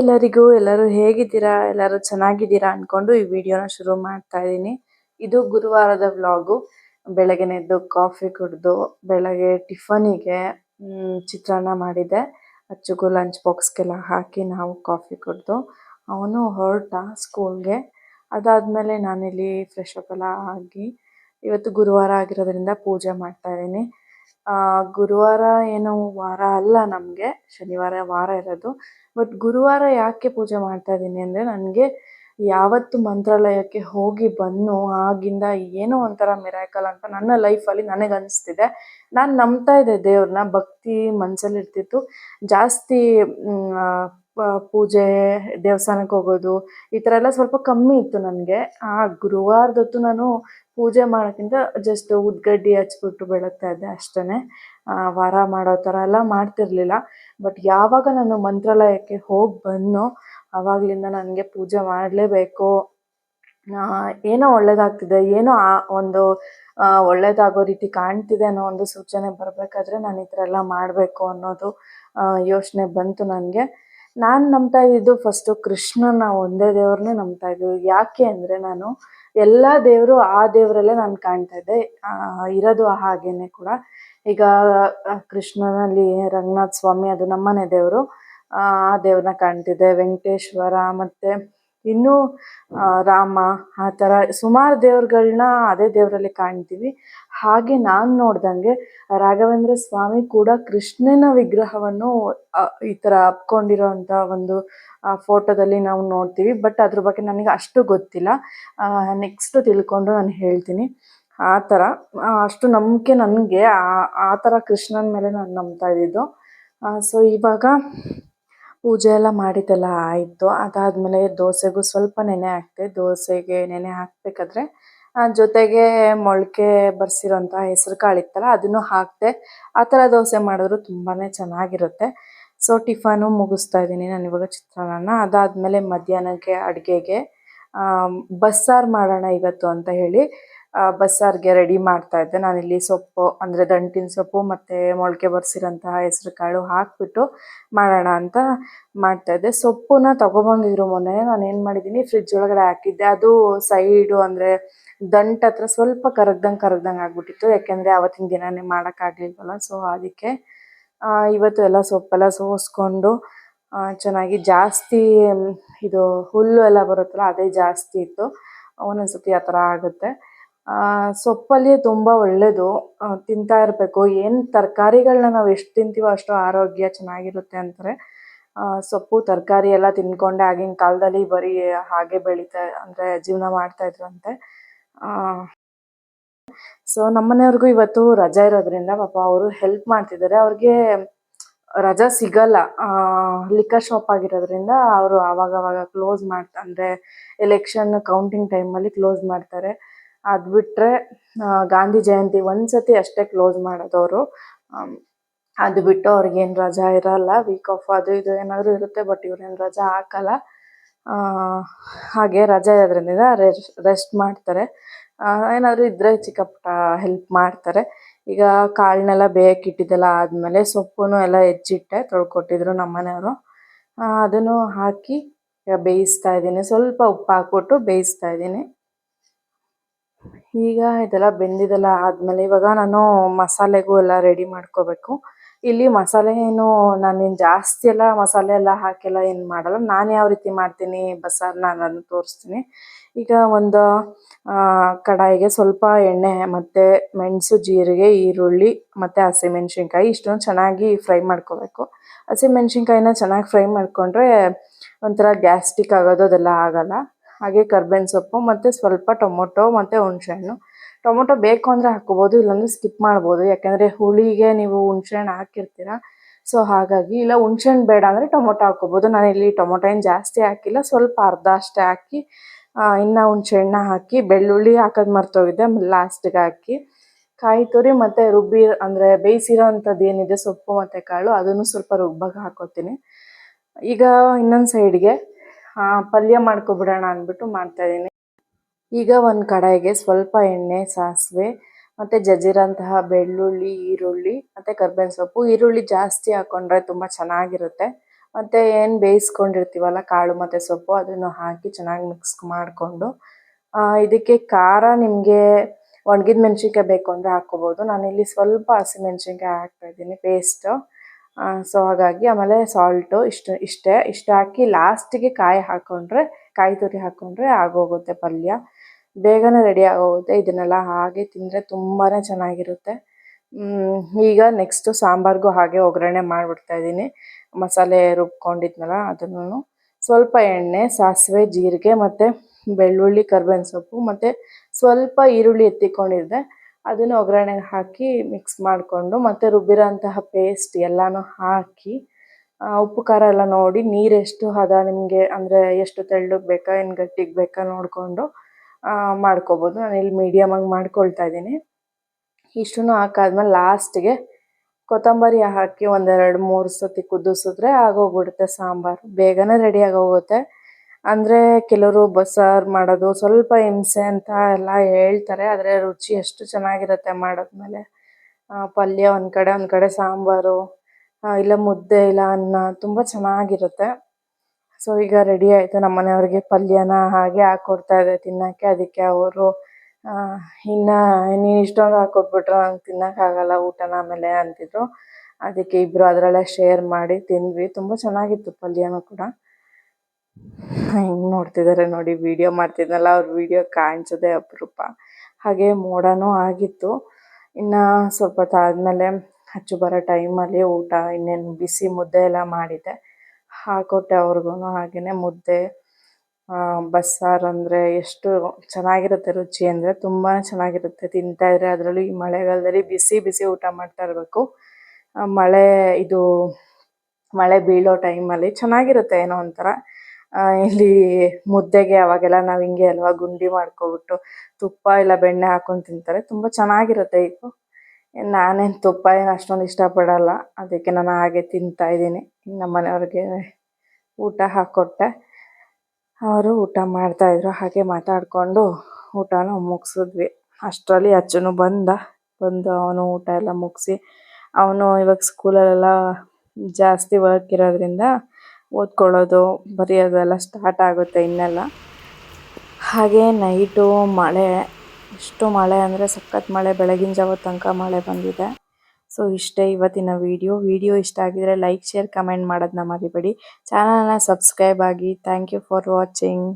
ಎಲ್ಲರಿಗೂ, ಎಲ್ಲರೂ ಹೇಗಿದ್ದೀರಾ, ಎಲ್ಲರೂ ಚೆನ್ನಾಗಿದ್ದೀರಾ ಅಂದ್ಕೊಂಡು ಈ ವಿಡಿಯೋನ ಶುರು ಮಾಡ್ತಾ ಇದ್ದೀನಿ. ಇದು ಗುರುವಾರದ ವ್ಲಾಗು. ಎದ್ದು ಕಾಫಿ ಕುಡಿದು, ಬೆಳಗ್ಗೆ ಟಿಫನಿಗೆ ಚಿತ್ರಾನ್ನ ಮಾಡಿದೆ. ಅಚ್ಚುಗೂ ಲಂಚ್ ಬಾಕ್ಸ್ಗೆಲ್ಲ ಹಾಕಿ ನಾವು ಕಾಫಿ ಕುಡಿದು, ಅವನು ಹೊರಟ ಸ್ಕೂಲ್ಗೆ. ಅದಾದಮೇಲೆ ನಾನಿಲ್ಲಿ ಫ್ರೆಶ್ ಅಪ್ ಎಲ್ಲ ಆಗಿ, ಇವತ್ತು ಗುರುವಾರ ಆಗಿರೋದ್ರಿಂದ ಪೂಜೆ ಮಾಡ್ತಾ ಇದ್ದೀನಿ. ಗುರುವಾರ ಏನು ವಾರ ಅಲ್ಲ ನಮಗೆ, ಶನಿವಾರ ವಾರ ಇರೋದು. ಬಟ್ ಗುರುವಾರ ಯಾಕೆ ಪೂಜೆ ಮಾಡ್ತಾ ಇದ್ದೀನಿ ಅಂದರೆ ನನಗೆ ಯಾವತ್ತು ಮಂತ್ರಾಲಯಕ್ಕೆ ಹೋಗಿ ಬಂದು ಆಗಿಂದ ಏನೋ ಒಂಥರ ಮಿರಾಕಲ್ ಅಂತ ನನ್ನ ಲೈಫಲ್ಲಿ ನನಗೆ ಅನಿಸ್ತಿದೆ. ನಾನು ನಂಬ್ತಾ ಇದ್ದೆ ದೇವ್ರನ್ನ, ಭಕ್ತಿ ಮನಸ್ಸಲ್ಲಿ ಇರ್ತಿತ್ತು ಜಾಸ್ತಿ ಪೂಜೆ, ದೇವಸ್ಥಾನಕ್ಕೆ ಹೋಗೋದು, ಈ ಥರ ಎಲ್ಲ ಸ್ವಲ್ಪ ಕಮ್ಮಿ ಇತ್ತು ನನಗೆ. ಆ ಗುರುವಾರದೊತ್ತು ನಾನು ಪೂಜೆ ಮಾಡೋಕ್ಕಿಂತ ಜಸ್ಟ್ ಉದ್ಗಡ್ಡಿ ಹಚ್ಬಿಟ್ಟು ಬೆಳಗ್ತಾ ಇದ್ದೆ ಅಷ್ಟೇ ವಾರ ಮಾಡೋ ಥರ ಎಲ್ಲ ಮಾಡ್ತಿರ್ಲಿಲ್ಲ. ಬಟ್ ಯಾವಾಗ ನಾನು ಮಂತ್ರಾಲಯಕ್ಕೆ ಹೋಗಿ ಬಂದು ಆವಾಗಲಿಂದ ನನಗೆ ಪೂಜೆ ಮಾಡಲೇಬೇಕು. ಏನೋ ಒಳ್ಳೇದಾಗ್ತಿದೆ, ಏನೋ ಆ ಒಂದು ಒಳ್ಳೇದಾಗೋ ರೀತಿ ಕಾಣ್ತಿದೆ ಅನ್ನೋ ಒಂದು ಸೂಚನೆ ಬರಬೇಕಾದ್ರೆ ನಾನು ಈ ಥರ ಎಲ್ಲ ಮಾಡಬೇಕು ಅನ್ನೋದು ಯೋಚನೆ ಬಂತು ನನಗೆ. ನಾನು ನಂಬ್ತಾ ಇದ್ದಿದ್ದು ಫಸ್ಟು ಕೃಷ್ಣನ ಒಂದೇ ದೇವ್ರನ್ನೇ ನಂಬ್ತಾ ಇದ್ದು ಯಾಕೆ ಅಂದರೆ ನಾನು ಎಲ್ಲ ದೇವರು ಆ ದೇವರಲ್ಲೇ ನಾನು ಕಾಣ್ತಾ ಇದ್ದೆ. ಇರೋದು ಹಾಗೇನೆ ಕೂಡ. ಈಗ ಕೃಷ್ಣನಲ್ಲಿ ರಂಗನಾಥ ಸ್ವಾಮಿ ಅದು ನಮ್ಮನೆ ದೇವರು. ಆ ದೇವ್ರನ್ನ ಕಾಣ್ತಿದ್ದೆ. ವೆಂಕಟೇಶ್ವರ ಮತ್ತು ಇನ್ನೂ ರಾಮ, ಆ ಥರ ಸುಮಾರು ದೇವ್ರುಗಳ್ನ ಅದೇ ದೇವರಲ್ಲಿ ಕಾಣ್ತೀವಿ. ಹಾಗೆ ನಾನು ನೋಡ್ದಂಗೆ ರಾಘವೇಂದ್ರ ಸ್ವಾಮಿ ಕೂಡ ಕೃಷ್ಣನ ವಿಗ್ರಹವನ್ನು ಈ ಥರ ಅಪ್ಕೊಂಡಿರೋಂಥ ಒಂದು ಫೋಟೋದಲ್ಲಿ ನಾವು ನೋಡ್ತೀವಿ. ಬಟ್ ಅದ್ರ ಬಗ್ಗೆ ನನಗೆ ಅಷ್ಟು ಗೊತ್ತಿಲ್ಲ. ನೆಕ್ಸ್ಟ್ ತಿಳ್ಕೊಂಡು ನಾನು ಹೇಳ್ತೀನಿ. ಆ ಥರ ಅಷ್ಟು ನಂಬಿಕೆ ನನಗೆ, ಆ ಥರ ಕೃಷ್ಣನ ಮೇಲೆ ನಾನು ನಂಬ್ತಾ ಇದ್ದಿದ್ದು. ಸೊ ಇವಾಗ ಪೂಜೆ ಎಲ್ಲ ಮಾಡಿದ್ದೆಲ್ಲ ಆಯಿತು. ಅದಾದಮೇಲೆ ದೋಸೆಗೂ ಸ್ವಲ್ಪ ನೆನೆ ಹಾಕಿದೆ, ದೋಸೆಗೆ ನೆನೆ ಹಾಕಬೇಕಾದ್ರೆ ಜೊತೆಗೆ ಮೊಳಕೆ ಬರ್ಸಿರೋಂಥ ಹೆಸರು ಕಾಳು ಇತ್ತಲ್ಲ, ಅದನ್ನು ಹಾಕಿದೆ, ಆ ಥರ ದೋಸೆ ಮಾಡಿದ್ರು ತುಂಬಾ ಚೆನ್ನಾಗಿರುತ್ತೆ. ಸೊ ಟಿಫನು ಮುಗಿಸ್ತಾ ಇದ್ದೀನಿ ನಾನು ಇವಾಗ ಚಿತ್ರಾನ್ನ ಅದಾದಮೇಲೆ ಮಧ್ಯಾಹ್ನಕ್ಕೆ ಅಡುಗೆಗೆ ಬಸ್ಸಾರು ಮಾಡೋಣ ಇವತ್ತು ಅಂತ ಹೇಳಿ ಬಸ್ಸಾರಿಗೆ ರೆಡಿ ಮಾಡ್ತಾ ಇದ್ದೆ. ನಾನಿಲ್ಲಿ ಸೊಪ್ಪು, ಅಂದರೆ ದಂಟಿನ ಸೊಪ್ಪು ಮತ್ತು ಮೊಳಕೆ ಬರ್ಸಿರೋಂತಹ ಹೆಸ್ರು ಕಾಳು ಹಾಕಿಬಿಟ್ಟು ಮಾಡೋಣ ಅಂತ ಮಾಡ್ತಾ ಇದ್ದೆ. ಸೊಪ್ಪನ್ನ ತೊಗೊಬಂದಿದ್ರು ಮೊನ್ನೆ. ನಾನು ಏನು ಮಾಡಿದ್ದೀನಿ ಫ್ರಿಜ್ ಒಳಗಡೆ ಹಾಕಿದ್ದೆ. ಅದು ಸೈಡು ಅಂದರೆ ದಂಟ ಹತ್ರ ಸ್ವಲ್ಪ ಕರಗ್ದಂಗೆ ಕರಗ್ದಂಗೆ ಆಗ್ಬಿಟ್ಟಿತ್ತು. ಯಾಕೆಂದರೆ ಆವತ್ತಿನ ದಿನನೇ ಮಾಡೋಕ್ಕಾಗಲಿಲ್ವಲ್ಲ ಸೊ ಅದಕ್ಕೆ ಇವತ್ತು ಎಲ್ಲ ಸೊಪ್ಪೆಲ್ಲ ಸೋಸ್ಕೊಂಡು ಚೆನ್ನಾಗಿ ಜಾಸ್ತಿ, ಇದು ಹುಲ್ಲು ಎಲ್ಲ ಬರುತ್ತಲ್ಲ, ಅದೇ ಜಾಸ್ತಿ ಇತ್ತು. ಒಂದೊಂದು ಸತಿ ಆ ಥರ ಆಗುತ್ತೆ. ಸೊಪ್ಪಲ್ಲಿ ತುಂಬ ಒಳ್ಳೇದು ತಿಂತಾ ಇರಬೇಕು. ಏನು ತರಕಾರಿಗಳನ್ನ ನಾವು ಎಷ್ಟು ತಿಂತೀವೋ ಅಷ್ಟು ಆರೋಗ್ಯ ಚೆನ್ನಾಗಿರುತ್ತೆ ಅಂತಾರೆ. ಆ, ಸೊಪ್ಪು ತರಕಾರಿ ಎಲ್ಲ ತಿನ್ಕೊಂಡೆ ಆಗಿನ ಕಾಲದಲ್ಲಿ ಬರೀ ಹಾಗೆ ಬೆಳೀತಾ ಅಂದರೆ ಜೀವನ ಮಾಡ್ತಾಯಿದ್ರಂತೆ ಸೊ ನಮ್ಮನೆಯವ್ರಿಗೂ ಇವತ್ತು ರಜಾ ಇರೋದ್ರಿಂದ ಪಾಪ ಅವರು ಹೆಲ್ಪ್ ಮಾಡ್ತಿದ್ದಾರೆ. ಅವ್ರಿಗೆ ರಜಾ ಸಿಗಲ್ಲ. ಲಿಕ್ಕರ್ ಶಾಪ್ ಆಗಿರೋದ್ರಿಂದ ಅವರು ಅವಾಗವಾಗ ಕ್ಲೋಸ್ ಮಾಡ್ತಾ ಅಂದರೆ ಎಲೆಕ್ಷನ್ ಕೌಂಟಿಂಗ್ ಟೈಮಲ್ಲಿ ಕ್ಲೋಸ್ ಮಾಡ್ತಾರೆ. ಅದು ಬಿಟ್ಟರೆ ಗಾಂಧಿ ಜಯಂತಿ ಒಂದು ಸತಿ ಅಷ್ಟೇ ಕ್ಲೋಸ್ ಮಾಡೋದು ಅವರು ಅದು ಬಿಟ್ಟು ಅವ್ರಿಗೇನು ರಜಾ ಇರಲ್ಲ ವೀಕ್ ಆಫ್ ಅದು ಇದು ಏನಾದರೂ ಇರುತ್ತೆ ಬಟ್ ಇವ್ರೇನು ರಜಾ ಹಾಕಲ್ಲ. ಹಾಗೆ ರಜೆ ಇರೋದ್ರಿಂದ ರೆಸ್ಟ್ ಮಾಡ್ತಾರೆ. ಏನಾದರೂ ಇದ್ದರೆ ಚಿಕ್ಕ ಪುಟ್ಟ ಹೆಲ್ಪ್ ಮಾಡ್ತಾರೆ. ಈಗ ಕಾಳನ್ನೆಲ್ಲ ಬೇಯಕ್ಕಿಟ್ಟಿದ್ದೆಲ್ಲ ಆದಮೇಲೆ ಸೊಪ್ಪನ್ನು ಎಲ್ಲ ಹೆಚ್ಚಿಟ್ಟೆ, ತೊಳ್ಕೊಟ್ಟಿದ್ರು ನಮ್ಮ ಮನೆಯವರು ಅದನ್ನು ಹಾಕಿ ಬೇಯಿಸ್ತಾ ಇದ್ದೀನಿ. ಸ್ವಲ್ಪ ಉಪ್ಪು ಹಾಕ್ಬಿಟ್ಟು ಬೇಯಿಸ್ತಾ ಇದ್ದೀನಿ. ಈಗ ಇದೆಲ್ಲ ಬೆಂದಿದೆಲ್ಲ ಆದಮೇಲೆ ಇವಾಗ ನಾನು ಮಸಾಲೆಗೂ ಎಲ್ಲ ರೆಡಿ ಮಾಡ್ಕೋಬೇಕು. ಇಲ್ಲಿ ಮಸಾಲೆ ಏನು ನಾನೇನು ಜಾಸ್ತಿ ಎಲ್ಲ ಮಸಾಲೆ ಎಲ್ಲ ಹಾಕೆಲ್ಲ ಏನು ಮಾಡಲ್ಲ. ನಾನು ಯಾವ ರೀತಿ ಮಾಡ್ತೀನಿ ಬಸ್ಸಾರನ್ನ ನಾನು ಅದನ್ನು ತೋರಿಸ್ತೀನಿ. ಈಗ ಒಂದು ಕಡಾಯಿಗೆ ಸ್ವಲ್ಪ ಎಣ್ಣೆ ಮತ್ತು ಮೆಣಸು ಜೀರಿಗೆ, ಈರುಳ್ಳಿ ಮತ್ತು ಹಸಿಮೆಣ್ಸಿನ್ಕಾಯಿ ಇಷ್ಟೊಂದು ಚೆನ್ನಾಗಿ ಫ್ರೈ ಮಾಡ್ಕೋಬೇಕು. ಹಸಿಮೆಣ್ಸಿನ್ಕಾಯಿನ ಚೆನ್ನಾಗಿ ಫ್ರೈ ಮಾಡಿಕೊಂಡ್ರೆ ಒಂಥರ ಗ್ಯಾಸ್ಟಿಕ್ ಆಗೋದು ಅದೆಲ್ಲ ಆಗಲ್ಲ. ಹಾಗೆ ಕರ್ಬೇವಿನ ಸೊಪ್ಪು, ಮತ್ತು ಸ್ವಲ್ಪ ಟೊಮೊಟೊ, ಮತ್ತು ಹುಣಸೆಹಣ್ಣು. ಟೊಮೊಟೊ ಬೇಕು ಅಂದರೆ ಹಾಕ್ಕೋಬೋದು, ಇಲ್ಲಾಂದರೆ ಸ್ಕಿಪ್ ಮಾಡ್ಬೋದು. ಯಾಕೆಂದರೆ ಹುಳಿಗೆ ನೀವು ಹುಣಸೆಹಣ್ಣು ಹಾಕಿರ್ತೀರ ಸೊ ಹಾಗಾಗಿ ಇಲ್ಲ, ಹುಣಸೆಹಣ್ಣು ಬೇಡ ಅಂದರೆ ಟೊಮೊಟೊ ಹಾಕ್ಕೋಬೋದು. ಇಲ್ಲಿ ಟೊಮೊಟೊ ಏನು ಜಾಸ್ತಿ ಹಾಕಿಲ್ಲ, ಸ್ವಲ್ಪ ಅರ್ಧ ಅಷ್ಟೇ ಹಾಕಿ ಇನ್ನು ಹುಣಸೆಹಣ್ಣ ಹಾಕಿ, ಬೆಳ್ಳುಳ್ಳಿ ಹಾಕೋದು ಮರ್ತೋಗಿದ್ದೆ ಆಮೇಲೆ ಲಾಸ್ಟಿಗೆ ಹಾಕಿ. ಕಾಯಿ ತುರಿ ಮತ್ತು ರುಬ್ಬಿ, ಅಂದರೆ ಬೇಯಿಸಿರೋ ಅಂಥದ್ದು ಏನಿದೆ, ಸೊಪ್ಪು ಮತ್ತು ಕಾಳು, ಅದನ್ನು ಸ್ವಲ್ಪ ರುಬ್ಬಕ್ಕೆ ಹಾಕೋತೀನಿ. ಈಗ ಇನ್ನೊಂದು ಸೈಡ್ಗೆ ಪಲ್ಯ ಮಾಡ್ಕೊಬಿಡೋಣ ಅಂದ್ಬಿಟ್ಟು ಮಾಡ್ತಾಯಿದ್ದೀನಿ ಈಗ ಒಂದು ಕಡಾಯಿಗೆ ಸ್ವಲ್ಪ ಎಣ್ಣೆ, ಸಾಸಿವೆ, ಮತ್ತು ಜಜ್ಜಿರೋಂತಹ ಬೆಳ್ಳುಳ್ಳಿ, ಈರುಳ್ಳಿ, ಮತ್ತು ಕರ್ಬೇವಿನ ಸೊಪ್ಪು. ಈರುಳ್ಳಿ ಜಾಸ್ತಿ ಹಾಕ್ಕೊಂಡ್ರೆ ತುಂಬ ಚೆನ್ನಾಗಿರುತ್ತೆ. ಮತ್ತು ಏನು ಬೇಯಿಸ್ಕೊಂಡಿರ್ತೀವಲ್ಲ, ಕಾಳು ಮತ್ತು ಸೊಪ್ಪು, ಅದನ್ನು ಹಾಕಿ ಚೆನ್ನಾಗಿ ಮಿಕ್ಸ್ ಮಾಡಿಕೊಂಡು ಇದಕ್ಕೆ ಖಾರ ನಿಮಗೆ ಒಣಗಿದ ಮೆಣಸಿನ್ಕಾಯಿ ಬೇಕು ಅಂದರೆ ಹಾಕ್ಕೋಬೋದು. ನಾನಿಲ್ಲಿ ಸ್ವಲ್ಪ ಹಸಿಮೆಣ್ಸಿನ್ಕಾಯಿ ಹಾಕ್ತಾಯಿದ್ದೀನಿ ಪೇಸ್ಟು ಸೊ ಹಾಗಾಗಿ ಆಮೇಲೆ ಸಾಲ್ಟು ಇಷ್ಟು, ಇಷ್ಟೇ. ಇಷ್ಟು ಹಾಕಿ ಲಾಸ್ಟಿಗೆ ಕಾಯಿ ಹಾಕ್ಕೊಂಡ್ರೆ ಕಾಯಿ ತುರಿ ಹಾಕ್ಕೊಂಡ್ರೆ ಆಗೋಗುತ್ತೆ ಪಲ್ಯ. ಬೇಗನೆ ರೆಡಿ ಆಗೋಗುತ್ತೆ ಇದನ್ನೆಲ್ಲ ಹಾಗೆ ತಿಂದರೆ ತುಂಬಾ ಚೆನ್ನಾಗಿರುತ್ತೆ. ಈಗ ನೆಕ್ಸ್ಟು ಸಾಂಬಾರಿಗೂ ಹಾಗೆ ಒಗ್ಗರಣೆ ಮಾಡಿಬಿಡ್ತಾ ಇದ್ದೀನಿ. ಮಸಾಲೆ ರುಬ್ಕೊಂಡಿದ್ನಲ್ಲ ಅದನ್ನು. ಸ್ವಲ್ಪ ಎಣ್ಣೆ, ಸಾಸಿವೆ, ಜೀರಿಗೆ ಮತ್ತು ಬೆಳ್ಳುಳ್ಳಿ, ಕರ್ಬೇವಿನ ಸೊಪ್ಪು ಮತ್ತು ಸ್ವಲ್ಪ ಈರುಳ್ಳಿ ಎತ್ತಿಕೊಂಡಿದ್ದೆ. ಅದನ್ನು ಒಗ್ಗರಣೆಗೆ ಹಾಕಿ ಮಿಕ್ಸ್ ಮಾಡಿಕೊಂಡು ಮತ್ತು ರುಬ್ಬಿರೋಂತಹ ಪೇಸ್ಟ್ ಎಲ್ಲನೂ ಹಾಕಿ ಉಪ್ಪು ಖಾರ ಎಲ್ಲ ನೋಡಿ ನೀರೆಷ್ಟು ಹದ ನಿಮಗೆ ಅಂದರೆ ಎಷ್ಟು ತೆಳ್ಳಗೆ ಬೇಕಾ, ಏನು ಗಟ್ಟಿಗೆ ಬೇಕಾ ನೋಡಿಕೊಂಡು ಮಾಡ್ಕೋಬೋದು. ಇಲ್ಲಿ ಮೀಡಿಯಮಾಗಿ ಮಾಡ್ಕೊಳ್ತಾ ಇದ್ದೀನಿ. ಇಷ್ಟು ಹಾಕಾದ್ಮೇಲೆ ಲಾಸ್ಟಿಗೆ ಕೊತ್ತಂಬರಿ ಹಾಕಿ ಒಂದೆರಡು ಮೂರು ಸತಿ ಕುದಿಸಿದ್ರೆ ಆಗೋಗ್ಬಿಡುತ್ತೆ ಸಾಂಬಾರು. ಬೇಗನೆ ರೆಡಿ ಆಗೋಗುತ್ತೆ. ಅಂದರೆ ಕೆಲವರು ಬಸ್ಸಾರು ಮಾಡೋದು ಸ್ವಲ್ಪ ಹಿಂಸೆ ಅಂತ ಎಲ್ಲ ಹೇಳ್ತಾರೆ, ಆದರೆ ರುಚಿ ಎಷ್ಟು ಚೆನ್ನಾಗಿರುತ್ತೆ ಮಾಡಿದ್ಮೇಲೆ. ಪಲ್ಯ ಒಂದು ಕಡೆ ಒಂದು ಕಡೆ ಸಾಂಬಾರು ಇಲ್ಲ ಮುದ್ದೆ, ಇಲ್ಲ ಅನ್ನ, ತುಂಬ ಚೆನ್ನಾಗಿರುತ್ತೆ. ಸೊ ಈಗ ರೆಡಿ ಆಯಿತು ನಮ್ಮ ಮನೆಯವ್ರಿಗೆ ಪಲ್ಯನ ಹಾಗೆ ಹಾಕ್ಕೊಡ್ತಾ ಇದೆ ತಿನ್ನೋಕ್ಕೆ, ಅದಕ್ಕೆ ಅವರು ಇನ್ನು ನೀನು ಇಷ್ಟೊಂದು ಹಾಕ್ಕೊಟ್ಬಿಟ್ರೆ ನಂಗೆ ತಿನ್ನೋಕ್ಕಾಗಲ್ಲ ಊಟನ ಆಮೇಲೆ ಅಂತಿದ್ರು. ಅದಕ್ಕೆ ಇಬ್ಬರು ಅದರಲ್ಲೇ ಶೇರ್ ಮಾಡಿ ತಿಂದ್ವಿ. ತುಂಬ ಚೆನ್ನಾಗಿತ್ತು ಪಲ್ಯನೂ ಕೂಡ. ಹೆಂಗೆ ನೋಡ್ತಿದ್ದಾರೆ ನೋಡಿ ವಿಡಿಯೋ ಮಾಡ್ತಿದ್ನಲ್ಲ, ಅವ್ರ ವಿಡಿಯೋ ಕಾಣಿಸೋದೇ ಅಪರೂಪ. ಹಾಗೆ ಮೋಡನೂ ಆಗಿತ್ತು. ಇನ್ನು ಸ್ವಲ್ಪ ಹೊತ್ತಾದ್ಮೇಲೆ ಹಚ್ಚು ಬರೋ ಟೈಮಲ್ಲಿ ಊಟ, ಇನ್ನೇನು ಬಿಸಿ ಮುದ್ದೆ ಎಲ್ಲ ಮಾಡಿದ್ದೆ. ಹಾಕೊಟ್ಟೆ ಅವ್ರಿಗೂ ಹಾಗೆಯೇ ಮುದ್ದೆ ಬಸ್ಸಾರು ಅಂದರೆ ಎಷ್ಟು ಚೆನ್ನಾಗಿರುತ್ತೆ ರುಚಿ ಅಂದರೆ ತುಂಬಾ ಚೆನ್ನಾಗಿರುತ್ತೆ. ತಿಂತಾಯಿದ್ರೆ ಅದರಲ್ಲೂ ಈ ಮಳೆಗಾಲದಲ್ಲಿ ಬಿಸಿ ಬಿಸಿ ಊಟ ಮಾಡ್ತಾ ಇರಬೇಕು. ಮಳೆ, ಇದು ಮಳೆ ಬೀಳೋ ಟೈಮಲ್ಲಿ ಚೆನ್ನಾಗಿರುತ್ತೆ ಏನೋ ಒಂಥರ. ಇಲ್ಲಿ ಮುದ್ದೆಗೆ ಅವಾಗೆಲ್ಲ ನಾವು ಹಿಂಗೆ ಅಲ್ವಾ ಗುಂಡಿ ಮಾಡ್ಕೊಬಿಟ್ಟು ತುಪ್ಪ ಇಲ್ಲ ಬೆಣ್ಣೆ ಹಾಕೊಂಡು ತಿಂತಾರೆ. ತುಂಬ ಚೆನ್ನಾಗಿರುತ್ತೆ ಇದು. ನಾನೇನು ತುಪ್ಪ ಏನು ಅಷ್ಟೊಂದು ಇಷ್ಟಪಡಲ್ಲ. ಅದಕ್ಕೆ ನಾನು ಹಾಗೆ ತಿಂತಾ ಇದ್ದೀನಿ. ನಮ್ಮ ಮನೆಯವ್ರಿಗೆ ಊಟ ಹಾಕ್ಕೊಟ್ಟೆ ಅವರು ಊಟ ಮಾಡ್ತಾಯಿದ್ರು ಹಾಗೆ ಮಾತಾಡಿಕೊಂಡು ಊಟನೂ ಮುಗಿಸಿದ್ವಿ. ಅಷ್ಟರಲ್ಲಿ ಅಚ್ಚನು ಬಂದ. ಬಂದು ಅವನು ಊಟ ಎಲ್ಲ ಮುಗಿಸಿ, ಅವನು ಇವಾಗ ಸ್ಕೂಲಲ್ಲೆಲ್ಲ ಜಾಸ್ತಿ ವರ್ಕ್ ಇರೋದ್ರಿಂದ ಓದ್ಕೊಳ್ಳೋದು, ಬರೆಯೋದೆಲ್ಲ ಸ್ಟಾರ್ಟ್ ಆಗುತ್ತೆ ಇನ್ನೆಲ್ಲ. ಹಾಗೆ ನೈಟು ಮಳೆ, ಎಷ್ಟು ಮಳೆ ಅಂದರೆ ಸಖತ್ ಮಳೆ, ಬೆಳಗಿನ ಜಾವ ತನಕ ಮಳೆ ಬಂದಿದೆ. ಸೊ ಇಷ್ಟೇ ಇವತ್ತಿನ ವಿಡಿಯೋ ವಿಡಿಯೋ ಇಷ್ಟ ಆಗಿದ್ರೆ ಲೈಕ್ ಶೇರ್ ಕಮೆಂಟ್ ಮಾಡೋದನ್ನ ಮರಿಬೇಡಿ. ಚಾನಲ್ನ ಸಬ್ಸ್ಕ್ರೈಬ್ ಆಗಿ. Thank you for watching